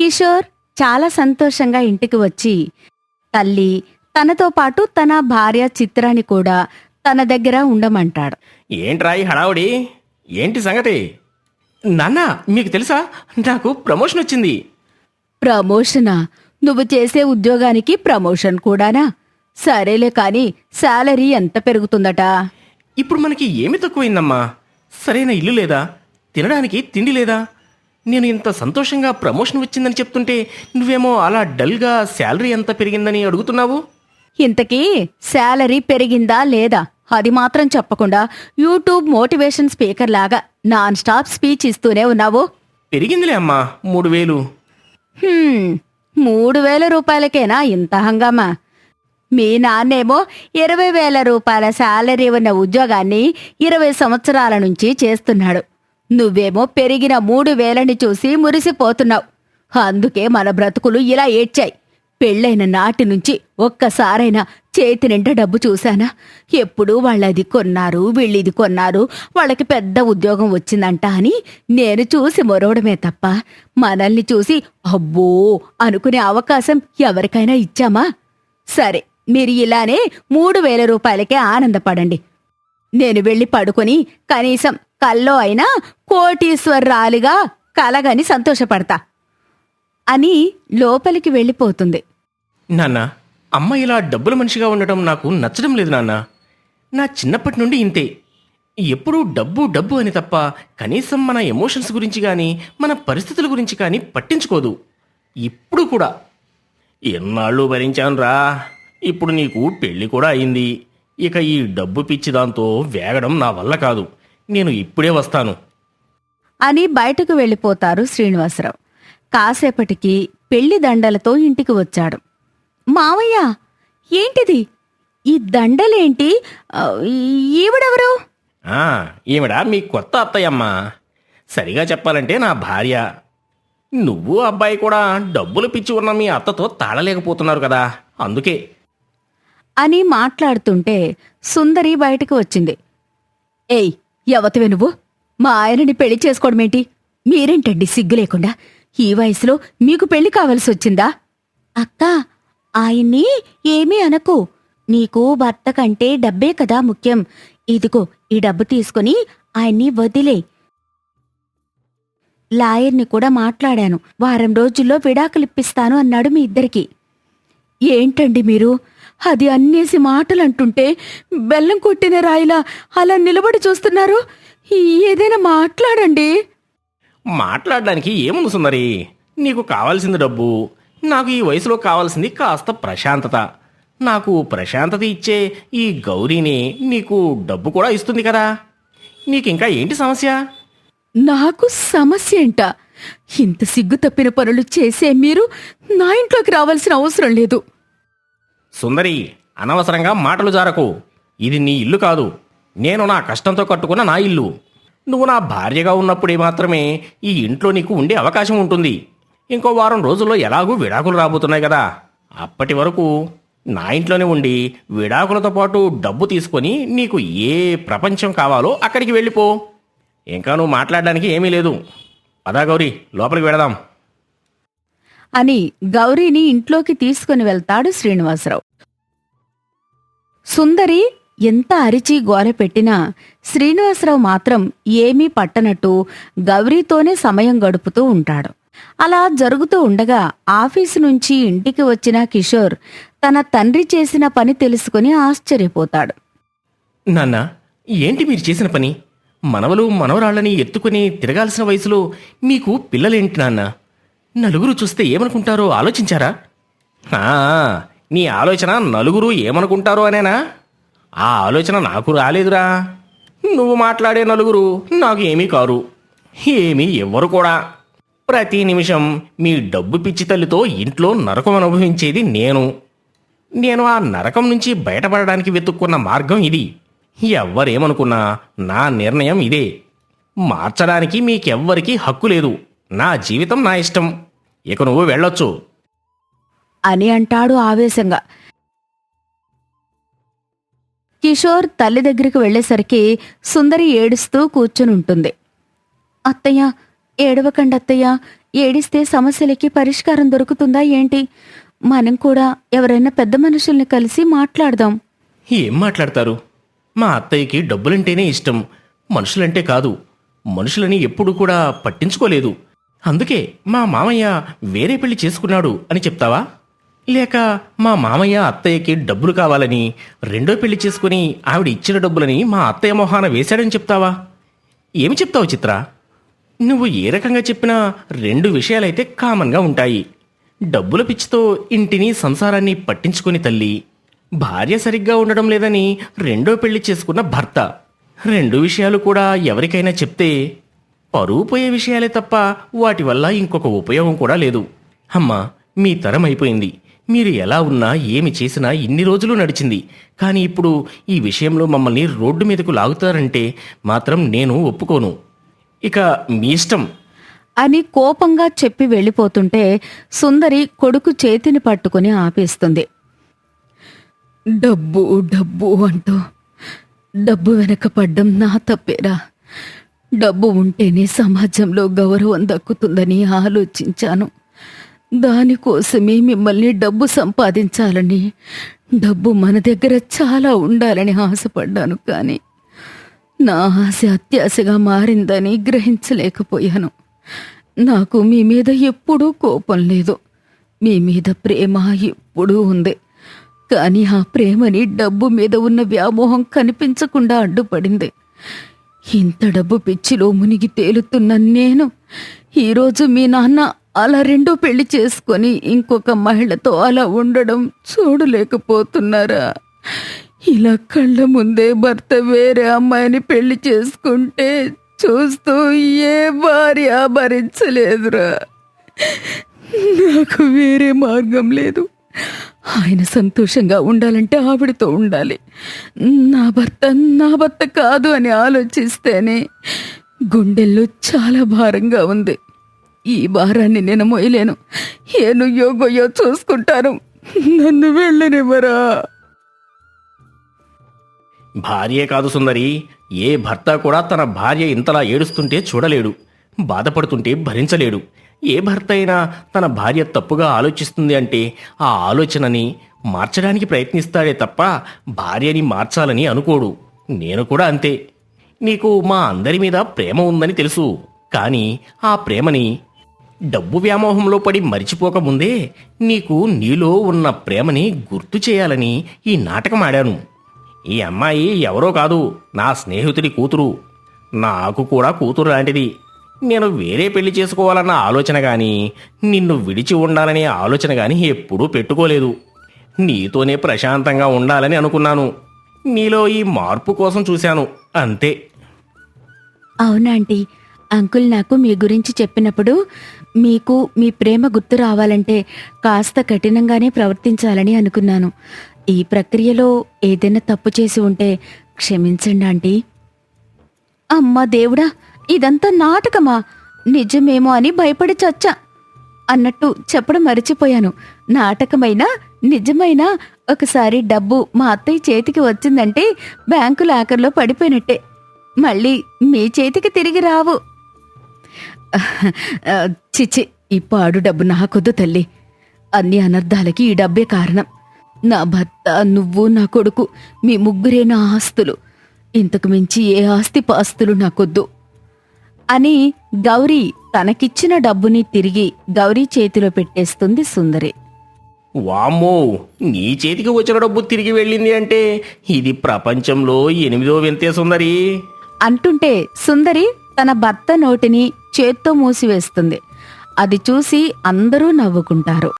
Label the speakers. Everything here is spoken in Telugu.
Speaker 1: కిషోర్ చాలా సంతోషంగా ఇంటికి వచ్చి తల్లి తనతో పాటు తన భార్య చిత్రాన్ని కూడా తన దగ్గర ఉండమంటాడు.
Speaker 2: ఏంట్రా ఈ హడావుడి? ఏంటి సంగతి? నాన్న మీకు తెలుసా? నాకు ప్రమోషన్ వచ్చింది.
Speaker 1: ప్రమోషనా? నువ్వు చేసే ఉద్యోగానికి ప్రమోషన్ కూడానా? సరేలే కాని శాలరీ ఎంత పెరుగుతుందట?
Speaker 2: ఇప్పుడు మనకి ఏమి తక్కువైందమ్మా? సరైన ఇల్లు లేదా? తినడానికి తిండి లేదా? నేను ఇంత సంతోషంగా ప్రమోషన్ వచ్చిందని చెప్తుంటే నువ్వేమో అలా డల్గా శాలరీ ఎంత పెరిగిందని అడుగుతున్నావు?
Speaker 1: ఇంతకీ శాలరీ పెరిగిందా లేదా? అది మాత్రం చెప్పకుండా యూట్యూబ్ మోటివేషన్ స్పీకర్ లాగా నాన్ స్టాప్ స్పీచ్ ఇస్తూనే ఉన్నావు.
Speaker 2: పెరిగిందిలే అమ్మా మూడు వేలు.
Speaker 1: హ్మ్, మూడు వేల రూపాయలకేనా ఇంత హంగామా? మీ నాన్నేమో ఇరవై వేల రూపాయల శాలరీ ఉన్న ఉద్యోగాన్ని ఇరవై సంవత్సరాల నుంచి చేస్తున్నాడు. నువ్వేమో పెరిగిన మూడు వేలని చూసి మురిసిపోతున్నావు. అందుకే మన బ్రతుకులు ఇలా ఏడ్చాయి. పెళ్ళైన నాటి నుంచి ఒక్కసారైనా చేతి నిండా డబ్బు చూశానా? ఎప్పుడూ వాళ్ళది కొన్నారు వీళ్ళిది కొన్నారు వాళ్ళకి పెద్ద ఉద్యోగం వచ్చిందంట అని నేను చూసి మొరవడమే తప్ప మనల్ని చూసి అబ్బో అనుకునే అవకాశం ఎవరికైనా ఇచ్చామా? సరే మీరు ఇలానే మూడు వేల రూపాయలకే ఆనందపడండి. నేను వెళ్ళి పడుకొని కనీసం కల్లో అయినా కోటీశ్వరరాలిగా కలగని సంతోషపడతా అని లోపలికి వెళ్ళిపోతుంది.
Speaker 2: నాన్న అమ్మ ఇలా డబ్బుల మనిషిగా ఉండటం నాకు నచ్చడం లేదు నాన్న. నా చిన్నప్పటి నుండి ఇంతే. ఎప్పుడూ డబ్బు డబ్బు అని తప్ప కనీసం మన ఎమోషన్స్ గురించి కానీ మన పరిస్థితుల గురించి కానీ పట్టించుకోదు. ఇప్పుడు కూడా. ఎన్నాళ్ళు భరించానురా ఇప్పుడు నీకు పెళ్ళి కూడా అయింది. ఇక ఈ డబ్బు పిచ్చి దాంతో వేగడం నా వల్ల కాదు. నేను ఇప్పుడే వస్తాను.
Speaker 1: అని బయటకు వెళ్ళిపోతారు శ్రీనివాసరావు. కాసేపటికి పెళ్ళి దండలతో ఇంటికి వచ్చాడు. మావయ్య ఏంటిది? ఈ దండలేంటి? ఆ, ఈవిడెవరు?
Speaker 2: ఆ, ఈవిడ మీ కొత్త అత్తయ్యమ్మ. సరిగా చెప్పాలంటే నా భార్య. నువ్వు అబ్బాయి కూడా డబ్బులు పిచ్చి ఉన్న మీ అత్తతో తాళలేకపోతున్నారు కదా అందుకే.
Speaker 1: అని మాట్లాడుతుంటే సుందరి బయటకు వచ్చింది. ఏయ్ ఎవతివే నువ్వు? మా ఆయనని పెళ్ళి చేసుకోవడమేంటి? మీరేంటండి సిగ్గు లేకుండా? ఈ వయసులో మీకు పెళ్ళి కావలసి వచ్చిందా? అక్క ఆయన్ని ఏమీ అనకు. నీకు భర్త కంటే డబ్బే కదా ముఖ్యం. ఇదిగో ఈ డబ్బు తీసుకుని ఆయన్ని వదిలే. లాయర్ని కూడా మాట్లాడాను. వారం రోజుల్లో విడాకులిప్పిస్తాను అన్నాడు మీ ఇద్దరికి. ఏంటండి మీరు? అది అన్నేసి మాటలు అంటుంటే బెల్లం కొట్టిన రాయిలా అలా నిలబడి చూస్తున్నారు? ఏదైనా మాట్లాడండి.
Speaker 2: మాట్లాడడానికి ఏముంది సుందరి? నీకు కావాల్సింది డబ్బు నాకు ఈ వయసులో కావాల్సింది కాస్త ప్రశాంతత. నాకు ప్రశాంతత ఇచ్చే ఈ గౌరీని నీకు డబ్బు కూడా ఇస్తుంది కదా. నీకింకా ఏంటి సమస్య?
Speaker 1: నాకు సమస్య ఏంట? ఇంత సిగ్గు తప్పిన పనులు చేసే మీరు నా ఇంట్లోకి రావాల్సిన అవసరం లేదు.
Speaker 2: సుందరి అనవసరంగా మాటలు జారకు. ఇది నీ ఇల్లు కాదు. నేను నా కష్టంతో కట్టుకున్న నా ఇల్లు. నువ్వు నా భార్యగా ఉన్నప్పుడే మాత్రమే ఈ ఇంట్లో నీకు ఉండే అవకాశం ఉంటుంది. ఇంకో వారం రోజుల్లో ఎలాగూ విడాకులు రాబోతున్నాయి కదా. అప్పటి వరకు నా ఇంట్లోనే ఉండి విడాకులతో పాటు డబ్బు తీసుకొని నీకు ఏ ప్రపంచం కావాలో అక్కడికి వెళ్ళిపో. ఇంకా నువ్వు మాట్లాడడానికి ఏమీ లేదు. పదా గౌరీ లోపలికి వెళదాం.
Speaker 1: అని గౌరీని ఇంట్లోకి తీసుకుని వెళ్తాడు శ్రీనివాసరావు. సుందరి ఎంత అరిచి గోల పెట్టినా శ్రీనివాసరావు మాత్రం ఏమీ పట్టనట్టు గౌరీతోనే సమయం గడుపుతూ ఉంటాడు. అలా జరుగుతూ ఉండగా ఆఫీసు నుంచి ఇంటికి వచ్చిన కిషోర్ తన తండ్రి చేసిన పని తెలుసుకుని ఆశ్చర్యపోతాడు.
Speaker 2: నాన్న ఏంటి మీరు చేసిన పని? మనవలు మనవరాళ్ళని ఎత్తుకుని తిరగాల్సిన వయసులో మీకు పిల్లలేంటి నాన్న? నలుగురు చూస్తే ఏమనుకుంటారో ఆలోచించారా? నీ ఆలోచన నలుగురు ఏమనుకుంటారో అనేనా? ఆ ఆలోచన నాకు రాలేదురా. నువ్వు మాట్లాడే నలుగురు నాకు ఏమీ కారు. ఏమీ ఎవ్వరు కూడా. ప్రతి నిమిషం మీ డబ్బు పిచ్చి తల్లితో ఇంట్లో నరకం అనుభవించేది నేను. నేను ఆ నరకం నుంచి బయటపడడానికి వెతుక్కున్న మార్గం ఇది. ఎవ్వరేమనుకున్నా నా నిర్ణయం ఇదే. మార్చడానికి మీకెవ్వరికీ హక్కు లేదు. నా జీవితం నా ఇష్టం. ఇక నువ్వు వెళ్ళొచ్చు.
Speaker 1: అని అంటాడు ఆవేశంగా. కిషోర్ తల్లి దగ్గరికి వెళ్ళేసరికి సుందరి ఏడుస్తూ కూర్చుని ఉంటుంది అత్తయ్య ఏడవకండి అత్తయ్య. ఏడిస్తే సమస్యలకి పరిష్కారం దొరుకుతుందా ఏంటి? మనం కూడా ఎవరైనా పెద్ద మనుషుల్ని కలిసి మాట్లాడదాం.
Speaker 2: ఏం మాట్లాడతారు? మా అత్తయ్యకి డబ్బులంటేనే ఇష్టం మనుషులంటే కాదు. మనుషులని ఎప్పుడు కూడా పట్టించుకోలేదు. అందుకే మా మామయ్య వేరే పెళ్ళి చేసుకున్నాడు అని చెప్తావా? లేక మా మామయ్య అత్తయ్యకి డబ్బులు కావాలని రెండో పెళ్ళి చేసుకుని ఆవిడ ఇచ్చిన డబ్బులని మా అత్తయ్య మొహాన వేశాడని చెప్తావా? ఏమి చెప్తావు చిత్ర? నువ్వు ఏ రకంగా చెప్పినా రెండు విషయాలైతే కామన్గా ఉంటాయి. డబ్బుల పిచ్చితో ఇంటిని సంసారాన్ని పట్టించుకుని తల్లి భార్య సరిగ్గా ఉండడం లేదని రెండో పెళ్ళి చేసుకున్న భర్త. రెండు విషయాలు కూడా ఎవరికైనా చెప్తే పరువు పోయే విషయాలే తప్ప వాటి వల్ల ఇంకొక ఉపయోగం కూడా లేదు. అమ్మా మీ తరం అయిపోయింది. మీరు ఎలా ఉన్నా ఏమి చేసినా ఇన్ని రోజులు నడిచింది. కానీ ఇప్పుడు ఈ విషయంలో మమ్మల్ని రోడ్డు మీదకు లాగుతారంటే మాత్రం నేను ఒప్పుకోను. ఇక మీ ఇష్టం.
Speaker 1: అని కోపంగా చెప్పి వెళ్ళిపోతుంటే సుందరి కొడుకు చేతిని పట్టుకుని ఆపేస్తుంది. డబ్బు డబ్బు అంటూ. డబ్బు వెనక పడ్డం నా తప్పేరా. డబ్బు ఉంటేనే సమాజంలో గౌరవం దక్కుతుందని ఆలోచించాను. దానికోసమే మిమ్మల్ని డబ్బు సంపాదించాలని డబ్బు మన దగ్గర చాలా ఉండాలని ఆశపడ్డాను కానీ నా ఆశ అత్యాశగా మారిందని గ్రహించలేకపోయాను. నాకు మీ మీద ఎప్పుడూ కోపం లేదు. మీ మీద ప్రేమ ఎప్పుడూ ఉంది. కానీ ఆ ప్రేమని డబ్బు మీద ఉన్న వ్యామోహం కనిపించకుండా అడ్డుపడింది. ఇంత డబ్బు పిచ్చిలో మునిగి తేలుతున్న నేను ఈరోజు మీ నాన్న అలా రెండో పెళ్ళి చేసుకొని ఇంకొక మహిళతో అలా ఉండడం చూడలేకపోతున్నారా? ఇలా కళ్ళ ముందే భర్త వేరే అమ్మాయిని పెళ్ళి చేసుకుంటే చూస్తూ ఏ భార్య భరించలేదురా నాకు వేరే మార్గం లేదు. ఆయన సంతోషంగా ఉండాలంటే ఆవిడతో ఉండాలి. నా భర్త నా భర్త కాదు అని ఆలోచిస్తేనే గుండెల్లో చాలా భారంగా ఉంది. ఈ భారాన్ని నేను మోయలేను. ఏను యోగోయో చూసుకుంటాను నన్ను వెళ్ళనివ్వరా?
Speaker 2: భార్యే కాదు సుందరి ఏ భర్త కూడా తన భార్య ఇంతలా ఏడుస్తుంటే చూడలేడు. బాధపడుతుంటే భరించలేడు. ఏ భర్త అయినా తన భార్య తప్పుగా ఆలోచిస్తుంది అంటే ఆ ఆలోచనని మార్చడానికి ప్రయత్నిస్తాడే తప్ప భార్యని మార్చాలని అనుకోడు. నేను కూడా అంతే. నీకు మా అందరి మీద ప్రేమ ఉందని తెలుసు. కానీ ఆ ప్రేమని డబ్బు వ్యామోహంలో పడి మరిచిపోకముందే నీకు నీలో ఉన్న ప్రేమని గుర్తు చేయాలని ఈ నాటకం ఆడాను. ఈ అమ్మాయి ఎవరో కాదు నా స్నేహితుడి కూతురు. నాకు కూడా కూతురు లాంటిది. నేను వేరే పెళ్ళి చేసుకోవాలన్న ఆలోచన కానీ నిన్ను విడిచి ఉండాలనే ఆలోచన కానీ ఎప్పుడూ పెట్టుకోలేదు. నీతోనే ప్రశాంతంగా ఉండాలని అనుకున్నాను. నీలో ఈ మార్పు కోసం చూశాను. అంతే.
Speaker 1: అవునాంటీ అంకుల్ నాకు మీ గురించి చెప్పినప్పుడు మీకు మీ ప్రేమ గుర్తు రావాలంటే కాస్త కఠినంగానే ప్రవర్తించాలని అనుకున్నాను. ఈ ప్రక్రియలో ఏదైనా తప్పు చేసి ఉంటే క్షమించండి ఆంటీ. అమ్మ దేవుడా! ఇదంతా నాటకమా? నిజమేమో అని భయపడి చచ్చా. అన్నట్టు చెప్పడం మరిచిపోయాను. నాటకమైనా నిజమైనా ఒకసారి డబ్బు మా అత్తయ్య చేతికి వచ్చిందంటే బ్యాంకు లాకర్లో పడిపోయినట్టే. మళ్ళీ మీ చేతికి తిరిగి రావు. చిచి ఈ పాడు డబ్బు నాకొద్దు తల్లి. అన్ని అనర్థాలకి ఈ డబ్బే కారణం. నా భర్త నువ్వు నా కొడుకు మీ ముగ్గురే నా ఆస్తులు. ఇంతకు మించి ఏ ఆస్తి పాస్తులు నాకొద్దు. అని గౌరీ తనకిచ్చిన డబ్బుని తిరిగి గౌరీ చేతిలో పెట్టేస్తుంది సుందరి.
Speaker 2: వామ్మో నీ చేతికి వచ్చిన డబ్బు తిరిగి వెళ్ళింది అంటే ఇది ప్రపంచంలో ఎనిమిదో వింతే సుందరి.
Speaker 1: అంటుంటే సుందరి తన భర్త నోటిని చేత్తో మూసివేస్తుంది. అది చూసి అందరూ నవ్వుకుంటారు.